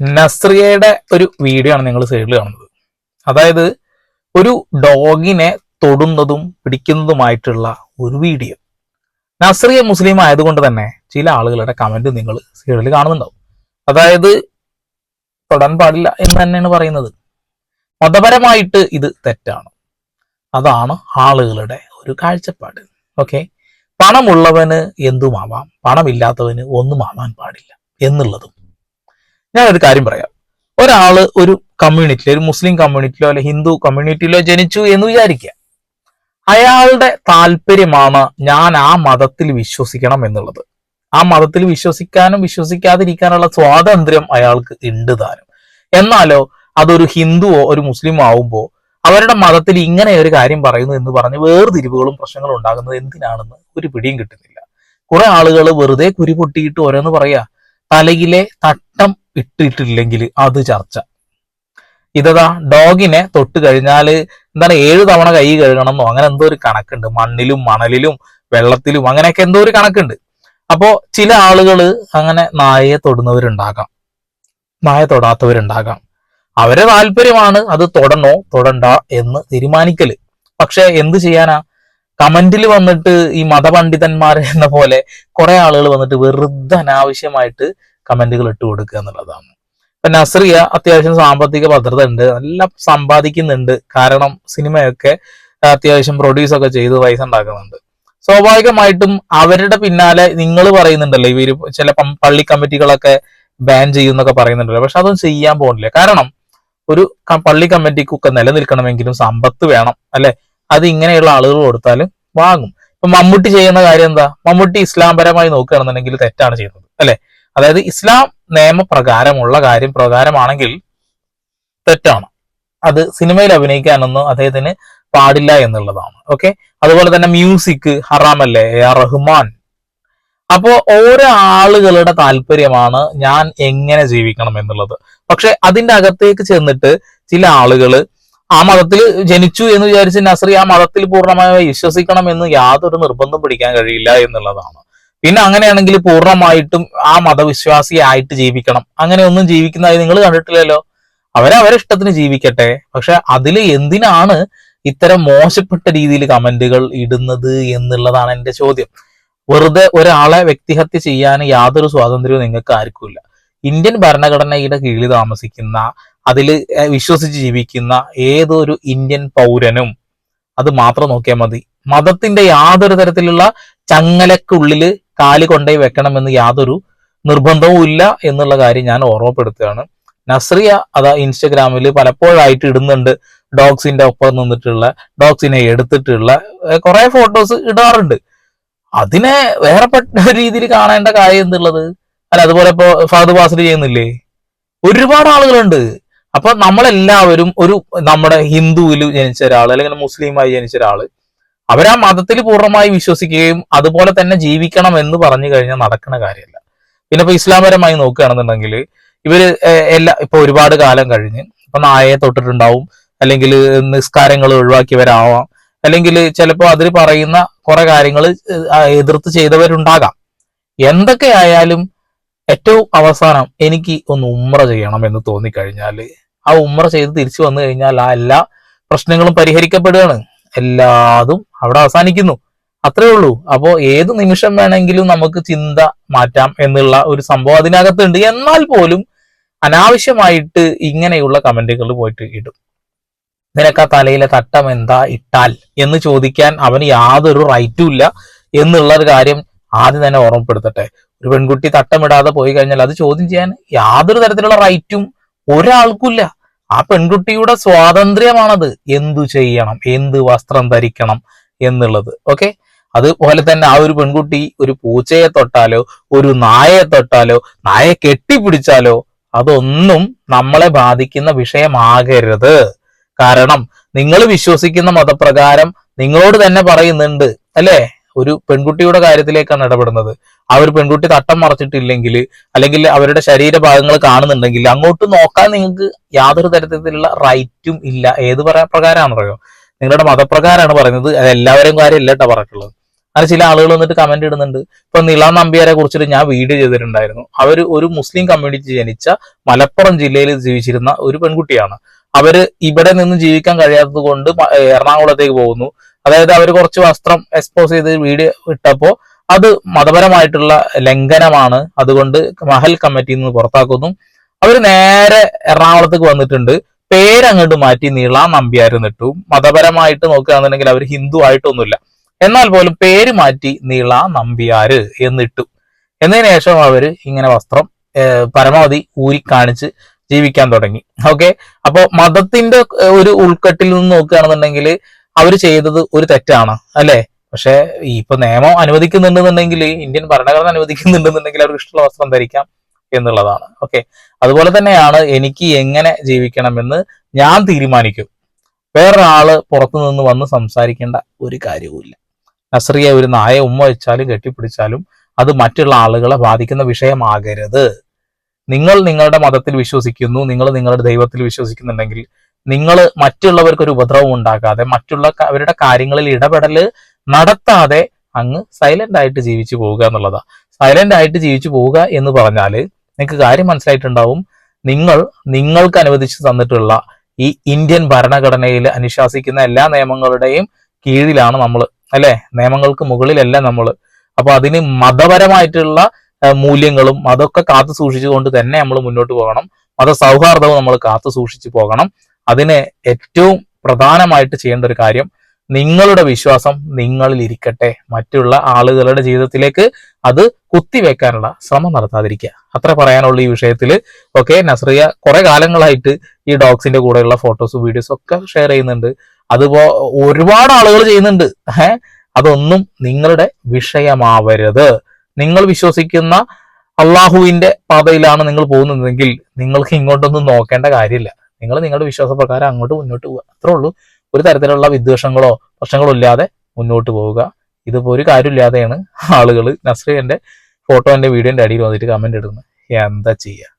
നസ്രിയയുടെ ഒരു വീഡിയോ ആണ് നിങ്ങൾ സൈഡിൽ കാണുന്നത്. അതായത് ഒരു ഡോഗിനെ തൊടുന്നതും പിടിക്കുന്നതുമായിട്ടുള്ള ഒരു വീഡിയോ നസ്രിയ മുസ്ലിം ആയതുകൊണ്ട് തന്നെ ചില ആളുകളുടെ കമന്റ് നിങ്ങൾ സൈഡിൽ കാണുന്നുണ്ടാവും. അതായത് തൊടാൻ പാടില്ല എന്ന് തന്നെയാണ് പറയുന്നത്. മതപരമായിട്ട് ഇത് തെറ്റാണ്. അതാണ് ആളുകളുടെ ഒരു കാഴ്ചപ്പാട്. ഓക്കെ പണമുള്ളവന് എന്തുമാവാം? പണമില്ലാത്തവന് ഒന്നുമാവാൻ പാടില്ല എന്നുള്ളതും. ഞാൻ ഒരു കാര്യം പറയാം. ഒരാൾ ഒരു കമ്മ്യൂണിറ്റിയിലോ ഒരു മുസ്ലിം കമ്മ്യൂണിറ്റിയിലോ അല്ലെ ഹിന്ദു കമ്മ്യൂണിറ്റിയിലോ ജനിച്ചു എന്ന് വിചാരിക്കുക. അയാളുടെ താല്പര്യമാണ് ഞാൻ ആ മതത്തിൽ വിശ്വസിക്കണം എന്നുള്ളത്. ആ മതത്തിൽ വിശ്വസിക്കാനും വിശ്വസിക്കാതിരിക്കാനുള്ള സ്വാതന്ത്ര്യം അയാൾക്ക് ഉണ്ട് താനും. എന്നാലോ അതൊരു ഹിന്ദുവോ ഒരു മുസ്ലിമോ ആവുമ്പോ അവരുടെ മതത്തിൽ ഇങ്ങനെ ഒരു കാര്യം പറയുന്നു എന്ന് പറഞ്ഞ് വേർതിരിവുകളും പ്രശ്നങ്ങളും ഉണ്ടാകുന്നത് എന്തിനാണെന്ന് ഒരു പിടിയും കിട്ടുന്നില്ല. കുറെ ആളുകൾ വെറുതെ കുരി പൊട്ടിയിട്ട് ഓരോന്ന് പറയാ തലയിലെ തട്ടം ഇട്ടിട്ടില്ലെങ്കിൽ അത് ചർച്ച. ഇതതാ ഡോഗിനെ തൊട്ട് കഴിഞ്ഞാൽ എന്താണ് ഏഴ് തവണ കൈ കഴുകണമെന്നോ അങ്ങനെ എന്തോ ഒരു കണക്കുണ്ട്. മണ്ണിലും മണലിലും വെള്ളത്തിലും അങ്ങനെയൊക്കെ എന്തോ ഒരു കണക്കുണ്ട്. അപ്പോ ചില ആളുകൾ അങ്ങനെ നായയെ തൊടുന്നവരുണ്ടാകാം. നായ തൊടാത്തവരുണ്ടാകാം. അവരെ താല്പര്യമാണ് അത് തൊടണോ തൊടണ്ട എന്ന് തീരുമാനിക്കൽ. പക്ഷെ എന്ത് ചെയ്യാനാ? കമന്റിൽ വന്നിട്ട് ഈ മതപണ്ഡിതന്മാർ എന്ന പോലെ കുറെ ആളുകൾ വന്നിട്ട് വെറുതെ അനാവശ്യമായിട്ട് കമന്റുകൾ ഇട്ട് കൊടുക്കുക എന്നുള്ളതാണ്. ഇപ്പൊ നസ്രിയ അത്യാവശ്യം സാമ്പത്തിക ഭദ്രത ഉണ്ട്. നല്ല സമ്പാദിക്കുന്നുണ്ട്. കാരണം സിനിമയൊക്കെ അത്യാവശ്യം പ്രൊഡ്യൂസ് ഒക്കെ ചെയ്ത് പൈസ ഉണ്ടാക്കുന്നുണ്ട്. സ്വാഭാവികമായിട്ടും അവരുടെ പിന്നാലെ നിങ്ങൾ പറയുന്നുണ്ടല്ലോ ഇവർ ചില പള്ളി കമ്മിറ്റികളൊക്കെ ബാൻ ചെയ്യുന്നൊക്കെ പറയുന്നുണ്ടല്ലോ. പക്ഷെ അതൊന്നും ചെയ്യാൻ പോകുന്നില്ല. കാരണം ഒരു പള്ളി കമ്മിറ്റിക്കൊക്കെ നിലനിൽക്കണമെങ്കിലും സമ്പത്ത് വേണം അല്ലെ? അത് ഇങ്ങനെയുള്ള ആളുകൾ കൊടുത്താൽ വാങ്ങും. ഇപ്പൊ മമ്മൂട്ടി ചെയ്യുന്ന കാര്യം എന്താ? മമ്മൂട്ടി ഇസ്ലാംപരമായി നോക്കുകയാണെന്നുണ്ടെങ്കിൽ തെറ്റാണ് ചെയ്യുന്നത് അല്ലെ? അതായത് ഇസ്ലാം നിയമപ്രകാരമുള്ള കാര്യം പ്രകാരമാണെങ്കിൽ തെറ്റാണ്. അത് സിനിമയിൽ അഭിനയിക്കാനൊന്നും അദ്ദേഹത്തിന് പാടില്ല എന്നുള്ളതാണ് ഓക്കെ? അതുപോലെ തന്നെ മ്യൂസിക് ഹറാമല്ലേ? A R Rahman. അപ്പോ ഓരോ ആളുകളുടെ താല്പര്യമാണ് ഞാൻ എങ്ങനെ ജീവിക്കണം എന്നുള്ളത്. പക്ഷെ അതിന്റെ അകത്തേക്ക് ചെന്നിട്ട് ചില ആളുകൾ ആ മതത്തിൽ ജനിച്ചു എന്ന് വിചാരിച്ച് നസറി ആ മതത്തിൽ പൂർണമായി വിശ്വസിക്കണം എന്ന് യാതൊരു നിർബന്ധം പിടിക്കാൻ കഴിയില്ല എന്നുള്ളതാണ്. പിന്നെ അങ്ങനെയാണെങ്കിൽ പൂർണമായിട്ടും ആ മതവിശ്വാസിയായിട്ട് ജീവിക്കണം. അങ്ങനെയൊന്നും ജീവിക്കുന്നതായി നിങ്ങൾ കണ്ടിട്ടില്ലല്ലോ. അവരവരെ അവരെ ഇഷ്ടത്തിന് ജീവിക്കട്ടെ. പക്ഷെ അതിൽ എന്തിനാണ് ഇത്തരം മോശപ്പെട്ട രീതിയിൽ കമന്റുകൾ ഇടുന്നത് എന്നുള്ളതാണ് എന്റെ ചോദ്യം. വെറുതെ ഒരാളെ വ്യക്തിഹത്യ ചെയ്യാൻ യാതൊരു സ്വാതന്ത്ര്യവും നിങ്ങൾക്ക് ആർക്കുമില്ല ഇന്ത്യൻ ഭരണഘടനയുടെ കീഴിൽ താമസിക്കുന്ന അതിൽ വിശ്വസിച്ച് ജീവിക്കുന്ന ഏതൊരു ഇന്ത്യൻ പൗരനും അത് മാത്രം നോക്കിയാൽ മതി. മതത്തിന്റെ യാതൊരു തരത്തിലുള്ള ചങ്ങലക്കുള്ളിൽ കാലി കൊണ്ടേ വെക്കണമെന്ന് യാതൊരു നിർബന്ധവും ഇല്ല എന്നുള്ള കാര്യം ഞാൻ ഓർമ്മപ്പെടുത്തുകയാണ്. നസ്രിയ അതാ ഇൻസ്റ്റഗ്രാമിൽ പലപ്പോഴായിട്ട് ഇടുന്നുണ്ട് ഡോഗ്സിന്റെ ഒപ്പം നിന്നിട്ടുള്ള ഡോഗ്സിനെ എടുത്തിട്ടുള്ള കുറെ ഫോട്ടോസ് ഇടാറുണ്ട്. അതിനെ വേറെപ്പെട്ട രീതിയിൽ കാണേണ്ട കാര്യം എന്തുള്ളത്? അല്ല അതുപോലെ ഇപ്പോ ഫഹദ് ബാസിൽ ചെയ്യുന്നില്ലേ? ഒരുപാട് ആളുകളുണ്ട്. അപ്പൊ നമ്മളെല്ലാവരും ഒരു നമ്മുടെ ഹിന്ദുവിൽ ജനിച്ച ഒരാൾ അല്ലെങ്കിൽ മുസ്ലിമായി ജനിച്ച ഒരാൾ അവരാ മതത്തിൽ പൂർണമായി വിശ്വസിക്കുകയും അതുപോലെ തന്നെ ജീവിക്കണം എന്ന് പറഞ്ഞു കഴിഞ്ഞാൽ നടക്കുന്ന കാര്യമല്ല. പിന്നെ ഇപ്പൊ ഇസ്ലാമപരമായി നോക്കുകയാണെന്നുണ്ടെങ്കിൽ ഇവർ എല്ലാ ഇപ്പൊ ഒരുപാട് കാലം കഴിഞ്ഞ് ഇപ്പൊ നായയെ തൊട്ടിട്ടുണ്ടാവും അല്ലെങ്കിൽ നിസ്കാരങ്ങൾ ഒഴിവാക്കിയവരാവാം അല്ലെങ്കിൽ ചിലപ്പോൾ അതിൽ പറയുന്ന കുറെ കാര്യങ്ങൾ എതിർത്ത് ചെയ്തവരുണ്ടാകാം. എന്തൊക്കെയായാലും ഏറ്റവും അവസാനം എനിക്ക് ഒന്ന് ഉമ്ര ചെയ്യണം എന്ന് തോന്നിക്കഴിഞ്ഞാൽ ആ ഉമ്ര ചെയ്ത് തിരിച്ചു വന്നു കഴിഞ്ഞാൽ ആ എല്ലാ പ്രശ്നങ്ങളും പരിഹരിക്കപ്പെടുകയാണ്. എല്ലാതും അവിടെ അവസാനിക്കുന്നു. അത്രേ ഉള്ളൂ. അപ്പോ ഏത് നിമിഷം വേണമെങ്കിലും നമുക്ക് ചിന്ത മാറ്റാം എന്നുള്ള ഒരു സംഭവം അതിനകത്തുണ്ട്. എന്നാൽ പോലും അനാവശ്യമായിട്ട് ഇങ്ങനെയുള്ള കമന്റുകൾ പോയിട്ട് ഇടും. നിനക്ക് ആ തലയിലെ തട്ടം എന്താ ഇട്ടാൽ എന്ന് ചോദിക്കാൻ അവന് യാതൊരു റൈറ്റും ഇല്ല എന്നുള്ള ഒരു കാര്യം ആദ്യം തന്നെ ഓർമ്മപ്പെടുത്തട്ടെ. ഒരു പെൺകുട്ടി തട്ടമിടാതെ പോയി കഴിഞ്ഞാൽ അത് ചോദ്യം ചെയ്യാൻ യാതൊരു തരത്തിലുള്ള റൈറ്റും ഒരാൾക്കുമില്ല. ആ പെൺകുട്ടിയുടെ സ്വാതന്ത്ര്യമാണത്. എന്തു ചെയ്യണം? എന്ത് വസ്ത്രം ധരിക്കണം എന്നുള്ളത്. ഓക്കെ അതുപോലെ തന്നെ ആ ഒരു പെൺകുട്ടി ഒരു പൂച്ചയെ തൊട്ടാലോ ഒരു നായയെ തൊട്ടാലോ നായയെ കെട്ടിപ്പിടിച്ചാലോ അതൊന്നും നമ്മളെ ബാധിക്കുന്ന വിഷയമാകരുത്. കാരണം നിങ്ങൾ വിശ്വസിക്കുന്ന മതപ്രകാരം നിങ്ങളോട് തന്നെ പറയുന്നുണ്ട്. അല്ലേ? ഒരു പെൺകുട്ടിയുടെ കാര്യത്തിലേക്കാണ് ഇടപെടുന്നത്. ആ ഒരു പെൺകുട്ടി തട്ടം മറച്ചിട്ടില്ലെങ്കിൽ അല്ലെങ്കിൽ അവരുടെ ശരീരഭാഗങ്ങൾ കാണുന്നുണ്ടെങ്കിൽ അങ്ങോട്ട് നോക്കാൻ നിങ്ങൾക്ക് യാതൊരു തരത്തിലുള്ള റൈറ്റും ഇല്ല. ഏത് പറയാ പ്രകാരമാണെന്ന് പറയോ നിങ്ങളുടെ മതപ്രകാരമാണ് പറയുന്നത്. അത് എല്ലാവരെയും കാര്യമല്ല കേട്ടോ പറഞ്ഞിട്ടുള്ളത്. അങ്ങനെ ചില ആളുകൾ വന്നിട്ട് കമന്റ് ഇടുന്നുണ്ട്. ഇപ്പൊ നിളാം നമ്പ്യാരെ കുറിച്ചിട്ട് ഞാൻ വീഡിയോ ചെയ്തിട്ടുണ്ടായിരുന്നു. അവർ ഒരു മുസ്ലിം കമ്മ്യൂണിറ്റി ജനിച്ച മലപ്പുറം ജില്ലയിൽ ജീവിച്ചിരുന്ന ഒരു പെൺകുട്ടിയാണ്. അവർ ഇവിടെ നിന്ന് ജീവിക്കാൻ കഴിയാത്തത് കൊണ്ട് എറണാകുളത്തേക്ക് പോകുന്നു. അതായത് അവർ കുറച്ച് വസ്ത്രം എക്സ്പോസ് ചെയ്ത് വീഡിയോ ഇട്ടപ്പോ അത് മതപരമായിട്ടുള്ള ലംഘനമാണ്. അതുകൊണ്ട് മഹൽ കമ്മിറ്റിയിൽ നിന്ന് പുറത്താക്കുന്നു. അവർ നേരെ എറണാകുളത്തേക്ക് വന്നിട്ടുണ്ട്. പേരങ്ങോട്ട് മാറ്റി നീള നമ്പ്യാരെന്നിട്ടു മതപരമായിട്ട് നോക്കുകയാണെന്നുണ്ടെങ്കിൽ അവർ ഹിന്ദു ആയിട്ടൊന്നുമില്ല. എന്നാൽ പോലും പേര് മാറ്റി നീള നമ്പ്യാര് എന്നിട്ടു. എന്നതിന് ശേഷം അവർ ഇങ്ങനെ വസ്ത്രം പരമാവധി ഊരി കാണിച്ച് ജീവിക്കാൻ തുടങ്ങി. ഓക്കെ? അപ്പോ മതത്തിന്റെ ഒരു ഉൾക്കെട്ടിൽ നിന്ന് നോക്കുകയാണെന്നുണ്ടെങ്കിൽ അവർ ചെയ്തത് ഒരു തെറ്റാണ്. അല്ലെ? പക്ഷെ ഇപ്പൊ നിയമം അനുവദിക്കുന്നുണ്ടെന്നുണ്ടെങ്കിൽ ഇന്ത്യൻ ഭരണഘടന അനുവദിക്കുന്നുണ്ടെന്നുണ്ടെങ്കിൽ അവർക്ക് ഇഷ്ടമുള്ള വസ്ത്രം ധരിക്കാം എന്നുള്ളതാണ്. ഓക്കെ. അതുപോലെ തന്നെയാണ് എനിക്ക് എങ്ങനെ ജീവിക്കണമെന്ന് ഞാൻ തീരുമാനിക്കും. വേറൊരാൾ പുറത്തു നിന്ന് വന്ന് സംസാരിക്കേണ്ട ഒരു കാര്യവുമില്ല. നസ്രിയ ഒരു നായ ഉമ്മ വെച്ചാലും കെട്ടിപ്പിടിച്ചാലും അത് മറ്റുള്ള ആളുകളെ ബാധിക്കുന്ന വിഷയമാകരുത്. നിങ്ങൾ നിങ്ങളുടെ മതത്തിൽ വിശ്വസിക്കുന്നു നിങ്ങൾ നിങ്ങളുടെ ദൈവത്തിൽ വിശ്വസിക്കുന്നുണ്ടെങ്കിൽ നിങ്ങൾ മറ്റുള്ളവർക്ക് ഒരു ഉപദ്രവം ഉണ്ടാക്കാതെ മറ്റുള്ള അവരുടെ കാര്യങ്ങളിൽ ഇടപെടൽ നടത്താതെ അങ്ങ് സൈലന്റ് ആയിട്ട് ജീവിച്ചു പോവുക എന്നുള്ളതാ. സൈലന്റ് ആയിട്ട് ജീവിച്ചു പോവുക എന്ന് പറഞ്ഞാൽ നിങ്ങൾക്ക് കാര്യം മനസ്സിലായിട്ടുണ്ടാവും. നിങ്ങൾ നിങ്ങൾക്ക് അനുവദിച്ചു തന്നിട്ടുള്ള ഈ ഇന്ത്യൻ ഭരണഘടനയിൽ അനുശാസിക്കുന്ന എല്ലാ നിയമങ്ങളുടെയും കീഴിലാണ് നമ്മൾ അല്ലെ? നിയമങ്ങൾക്ക് മുകളിലല്ല നമ്മൾ അപ്പൊ അതിന് മതപരമായിട്ടുള്ള മൂല്യങ്ങളും അതൊക്കെ കാത്തു സൂക്ഷിച്ചുകൊണ്ട് തന്നെ നമ്മൾ മുന്നോട്ട് പോകണം. മത സൗഹാർദ്ദവും നമ്മൾ കാത്തു സൂക്ഷിച്ചു പോകണം. അതിന് ഏറ്റവും പ്രധാനമായിട്ട് ചെയ്യേണ്ട ഒരു കാര്യം നിങ്ങളുടെ വിശ്വാസം നിങ്ങളിൽ ഇരിക്കട്ടെ. മറ്റുള്ള ആളുകളുടെ ജീവിതത്തിലേക്ക് അത് കുത്തിവെക്കാനുള്ള ശ്രമം നടത്താതിരിക്കുക. അത്ര പറയാനുള്ള ഈ വിഷയത്തിൽ ഓക്കെ നസ്രിയ കുറെ കാലങ്ങളായിട്ട് ഈ ഡോഗ്സിന്റെ കൂടെയുള്ള ഫോട്ടോസും വീഡിയോസും ഒക്കെ ഷെയർ ചെയ്യുന്നുണ്ട്. അതിപ്പോ ഒരുപാട് ആളുകൾ ചെയ്യുന്നുണ്ട്. ഏഹ് അതൊന്നും നിങ്ങളുടെ വിഷയമാവരുത്. നിങ്ങൾ വിശ്വസിക്കുന്ന അള്ളാഹുവിന്റെ പാതയിലാണ് നിങ്ങൾ പോകുന്നതെങ്കിൽ നിങ്ങൾക്ക് ഇങ്ങോട്ടൊന്നും നോക്കേണ്ട കാര്യമില്ല. നിങ്ങൾ നിങ്ങളുടെ വിശ്വാസപ്രകാരം അങ്ങോട്ട് മുന്നോട്ട് പോവുക. അത്രേ ഉള്ളൂ. ഒരു തരത്തിലുള്ള വിദ്വേഷങ്ങളോ പ്രശ്നങ്ങളോ ഇല്ലാതെ മുന്നോട്ട് പോവുക. ഇതിപ്പോ ഒരു കാര്യമില്ലാതെയാണ് ആളുകൾ നസ്രിയന്റെ ഫോട്ടോ എന്റെ വീഡിയോന്റെ അടിയിൽ വന്നിട്ട് കമന്റ് ഇടുന്നത്. എന്താ ചെയ്യുക